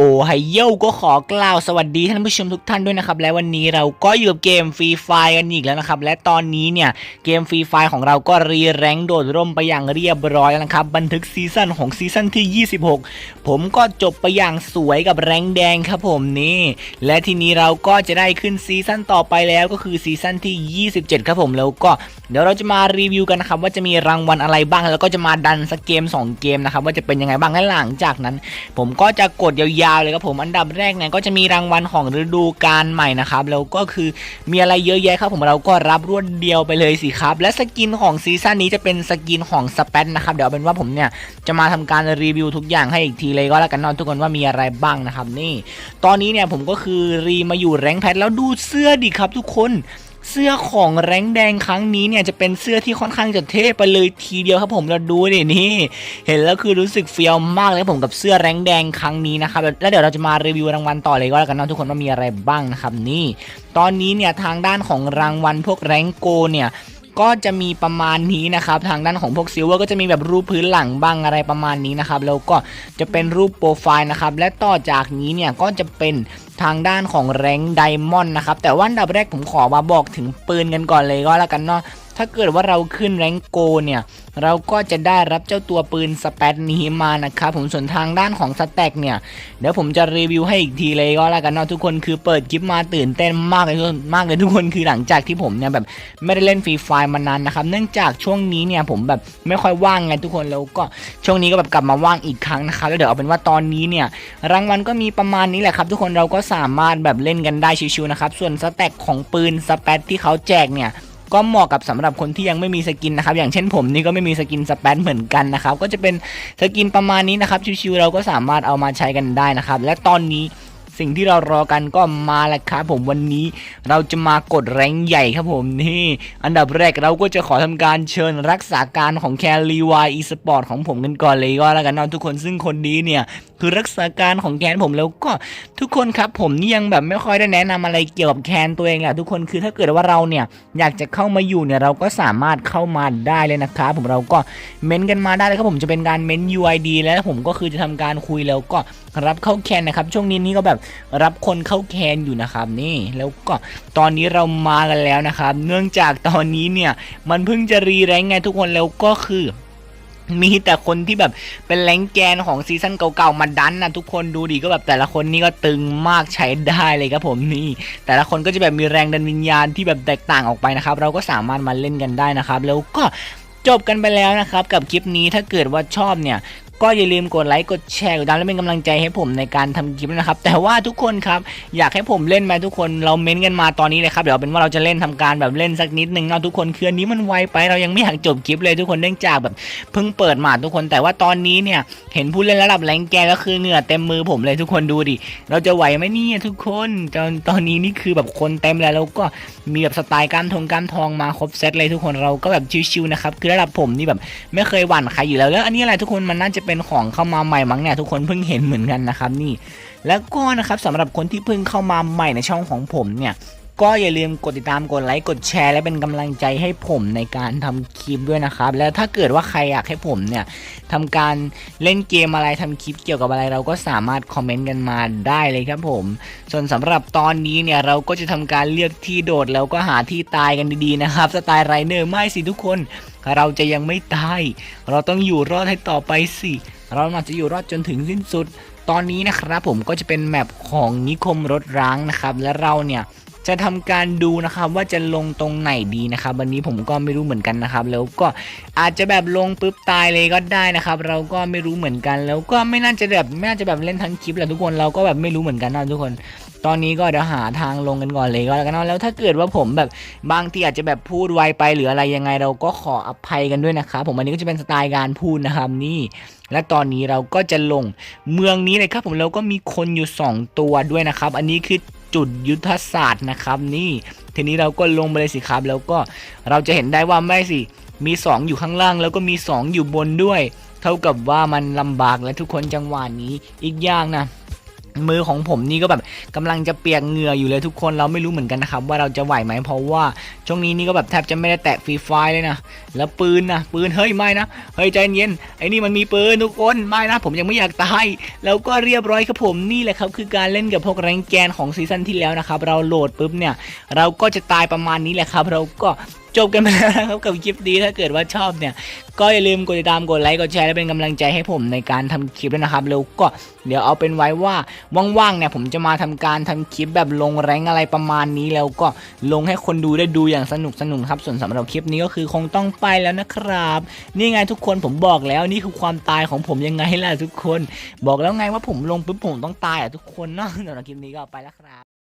โอไฮโยก็ขอกล่าวสวัสดีท่านผู้ชมทุกท่านด้วยนะครับ และวันนี้เราก็อยู่กับเกมฟรีไฟกันอีกแล้วนะครับ และตอนนี้เนี่ยเกมฟรีไฟของเราก็รีแรงโดดร่มไปอย่างเรียบร้อยแล้วนะครับ บันทึกซีซั่นของซีซั่นที่ 26 ผมก็จบไปอย่างสวยกับแรงแดงครับผมนี่ และทีนี้เราก็จะได้ขึ้นซีซั่นต่อไปแล้วก็คือซีซั่นที่ 27 ครับผมแล้วก็เดี๋ยวเราจะมารีวิวกันนะครับว่าจะมีรางวัลอะไรบ้าง แล้วก็จะมาดันสักเกม 2 เกมนะครับว่าจะเป็นยังไงบ้างและหลังจากนั้น ผมก็จะกดยาวๆเลยครับผมอันดับแรกเนี่ยก็จะมีรางวัลของฤดูกาลใหม่นะครับแล้วก็คือมีอะไรเยอะแยะครับผมเราก็รับรวดเดียวไปเลยสิครับ และสกินของซีซั่นนี้จะเป็นสกินของสเปนนะครับเดี๋ยวเป็นว่าผมเนี่ยจะมาทำการรีวิวทุกอย่างให้อีกทีเลยก็แล้วกันนอนทุกคนว่ามีอะไรบ้างนะครับนี่ ตอนนี้เนี่ยผมก็คือรีมาอยู่แรงแพทแล้วดูเสื้อดิครับทุกคน เสื้อของแรงแดงครั้งนี้เนี่ยจะเป็นเสื้อที่ค่อนข้างจะเท่ไปเลยทีเดียวครับผมเราดูดินี่ เห็นแล้วคือรู้สึกเฟี้ยวมากเลยครับผมกับเสื้อแรงแดงครั้งนี้นะครับแล้วเดี๋ยวเราจะมารีวิวรางวัลต่อเลยก็แล้วกันนะทุกคนว่ามีอะไรบ้างนะครับนี่ ตอนนี้เนี่ยทางด้านของรางวัลพวกแรงโกเนี่ย ก็จะมีประมาณนี้นะครับทางด้านของพวกซิลเวอร์ก็จะมีแบบรูปพื้นหลังบ้างอะไรประมาณนี้นะครับแล้วก็จะเป็นรูปโปรไฟล์นะครับและต่อจากนี้เนี่ยก็จะเป็นทางด้านของแรงค์ไดมอนด์นะครับแต่ว่าอันดับแรกผมขอมาบอกถึงปืนกันก่อนเลยก็แล้วกันเนาะ ถ้าเกิดว่าเราขึ้นแรงค์โกเนี่ย เราก็จะได้รับเจ้าตัวปืนสเปซนี้มานะครับผมส่วนทางด้านของสแต็กเนี่ย เดี๋ยวผมจะรีวิวให้อีกทีเลยก็แล้วกันเนาะทุกคนคือเปิดคลิปมาตื่นเต้นมากเลยทุกคนมากเลยทุกคนคือหลังจากที่ผมเนี่ยแบบไม่ได้เล่นฟรีไฟมานานนะครับ เนื่องจากช่วงนี้เนี่ยผมแบบไม่ค่อยว่างไงทุกคนแล้วก็ช่วงนี้ก็แบบกลับมาว่างอีกครั้งนะครับแล้วเดี๋ยวเอาเป็นว่าตอนนี้เนี่ยรางวัลก็มีประมาณนี้แหละครับ ทุกคนเราก็สามารถแบบเล่นกันได้ชิวๆนะครับส่วนสแต็กของปืนสเปซที่เขาแจกเนี่ย ก็เหมาะกับสำหรับคนที่ยังไม่มีสกินนะครับอย่างเช่นผมนี่ก็ไม่มีสกินสเปนเหมือนกันนะครับก็จะเป็นสกินประมาณนี้นะครับชิวๆเราก็สามารถเอามาใช้กันได้นะครับและตอนนี้ สิ่งที่เรารอกันก็มาแล้วครับผมวันนี้เราจะมากดแรงใหญ่ครับผมนี่ อันดับแรกเราก็จะขอทำการเชิญรักษาการของแคลรีวายอีสปอร์ตของผมกันก่อนเลยก็แล้วกันนะทุกคนซึ่งคนนี้เนี่ยคือรักษาการของแคนผมแล้วก็ทุกคนครับผมนี่ยังแบบไม่ค่อยได้แนะนำอะไรเกี่ยวกับแคนตัวเองแหละทุกคนคือถ้าเกิดว่าเราเนี่ยอยากจะเข้ามาอยู่เนี่ยเราก็สามารถเข้ามาได้เลยนะครับผมเราก็เม้นกันมาได้เลยครับผมจะเป็นการเม้น UID แล้วผมก็คือจะทำการคุยแล้วก็รับเข้าแคนนะครับช่วงนี้นี่ก็แบบรับคนเข้าแคนอยู่นะครับนี่แล้วก็ตอนนี้เรามากันแล้วนะครับ เนื่องจากตอนนี้เนี่ยมันเพิ่งจะรีแรงไงทุกคนแล้วก็คือมีแต่คนที่แบบเป็นแรงแกนของซีซั่นเก่าๆมาดันนะทุกคนดูดิก็แบบแต่ละคนนี่ก็ตึงมากใช้ได้เลยครับผมนี่ แต่ละคนก็จะแบบมีแรงดันวิญญาณที่แบบแตกต่างออกไปนะครับ เราก็สามารถมาเล่นกันได้นะครับ แล้วก็จบกันไปแล้วนะครับกับคลิปนี้ถ้าเกิดว่าชอบเนี่ย ก็อย่าลืมกดไลค์กดแชร์กดติดตามและเป็นกำลังใจให้ผมในการทำคลิปนะครับ แต่ว่าทุกคนครับอยากให้ผมเล่นไหมทุกคนเราเม้นกันมาตอนนี้เลยครับเดี๋ยวเป็นว่าเราจะเล่นทำการแบบเล่นสักนิดนึงเนาะทุกคนคืออันนี้มันไวไปเรายังไม่อยากจบคลิปเลยทุกคนเนื่องจากแบบเพิ่งเปิดมาทุกคนแต่ว่าตอนนี้เนี่ยเห็นผู้เล่นระดับแรงแกก็คือเหงื่อเต็มมือผมเลยทุกคนดูดิเราจะไหวไหมเนี่ยทุกคนตอนตอนนี้นี่คือแบบคนเต็มแล้วแล้วก็มีแบบสไตล์กล้ามทงกล้ามทองมาครบเซตเลยทุกคนเราก็แบบชิวๆนะครับคือระดับผมนี่แบบไม่เคยหวั่นใครอยู่แล้วแล้วอันนี้อะไรทุกคนมันน่าจะเป็นของเข้ามาใหม่มั้งเนี่ยทุกคนเพิ่งเห็นเหมือนกันนะครับนี่ แล้วก็นะครับสำหรับคนที่เพิ่งเข้ามาใหม่ในช่องของผมเนี่ย ก็อย่าลืมกดติดตามกดไลค์กดแชร์ และเป็นกำลังใจให้ผมในการทำคลิปด้วยนะครับ แล้วถ้าเกิดว่าใครอยากให้ผมเนี่ยทำการเล่นเกมอะไรทำคลิปเกี่ยวกับอะไรเราก็สามารถคอมเมนต์กันมาได้เลยครับผม ส่วนสำหรับตอนนี้เนี่ยเราก็จะทำการเลือกที่โดดแล้วก็หาที่ตายกันดีๆนะครับสไตล์ไรเนอร์ไม่สิทุกคน เราจะยังไม่ตาย เราต้องอยู่รอดให้ต่อไปสิเราอาจจะอยู่รอดจนถึงสิ้นสุด ตอนนี้นะครับผมก็จะเป็นแมปของนิคมรถร้างนะครับ และเราเนี่ย จะทำการดูนะครับว่าจะลงตรงไหนดีนะครับวันนี้ผมก็ไม่รู้เหมือนกันนะครับ แล้วก็อาจจะแบบลงปุ๊บตายเลยก็ได้นะครับ เราก็ไม่รู้เหมือนกัน แล้วก็ไม่น่าจะแบบไม่น่าจะแบบเล่นทั้งคลิปแหละทุกคนเราก็แบบไม่รู้เหมือนกันนะทุกคน ตอนนี้ก็เดี๋ยวหาทางลงกันก่อนเลยก็แล้วกันเนาะแล้วถ้าเกิดว่าผมแบบบางทีอาจจะแบบพูดไวไปหรืออะไรยังไง เราก็ขออภัยกันด้วยนะครับผมอันนี้ก็จะเป็นสไตล์การพูดนะครับนี่และตอนนี้เราก็จะลงเมืองนี้เลยครับผมแล้วก็มีคนอยู่ 2 ตัวด้วยนะครับ อันนี้คือ จุดยุทธศาสตร์นะครับนี่ทีนี้เราก็ลงไปเลยสิครับ แล้วก็เราจะเห็นได้ว่าไม่สิมี 2 อยู่ข้างล่าง แล้วก็มี 2 อยู่บนด้วย เท่ากับว่ามันลำบากและทุกคนจังหวะนี้อีกอย่างนะ มือของผมนี่ก็แบบกำลังจะเปียกเหงื่ออยู่เลยทุกคนเราไม่รู้เหมือนกันนะครับว่าเราจะไหวไหมเพราะว่าช่วงนี้นี่ก็แบบแทบจะไม่ได้แตะฟรีไฟเลยนะแล้วปืนนะปืนเฮ้ยไม่นะเฮ้ยใจเย็นไอ้นี่มันมีปืนทุกคนไม่นะผมยังไม่อยากตายแล้วก็เรียบร้อยครับผมนี่แหละครับคือการเล่นกับพวกแรงแกนของซีซั่นที่แล้วนะครับเราโหลดปุ๊บเนี่ยเราก็จะตายประมาณนี้แหละครับ เราก็ จบกันไปแล้วนะครับกับคลิปนี้ถ้าเกิดว่าชอบเนี่ย ก็อย่าลืมกดติดตามกดไลค์กดแชร์และเป็นกำลังใจให้ผมในการทำคลิปด้วยนะครับแล้วก็เดี๋ยวเอาเป็นไว้ว่าว่างๆเนี่ยผมจะมาทำการทำคลิปแบบลงแรงอะไรประมาณนี้แล้วก็ลงให้คนดูได้ดูอย่างสนุกสนุกครับส่วนสำหรับคลิปนี้ก็คือคงต้องไปแล้วนะครับ นี่ไงทุกคนผมบอกแล้วนี่คือความตายของผมยังไงล่ะทุกคน บอกแล้วไงว่าผมลงปุ๊บผมต้องตายอะทุกคนเนาะสำหรับคลิปนี้ก็ไปแล้วครับ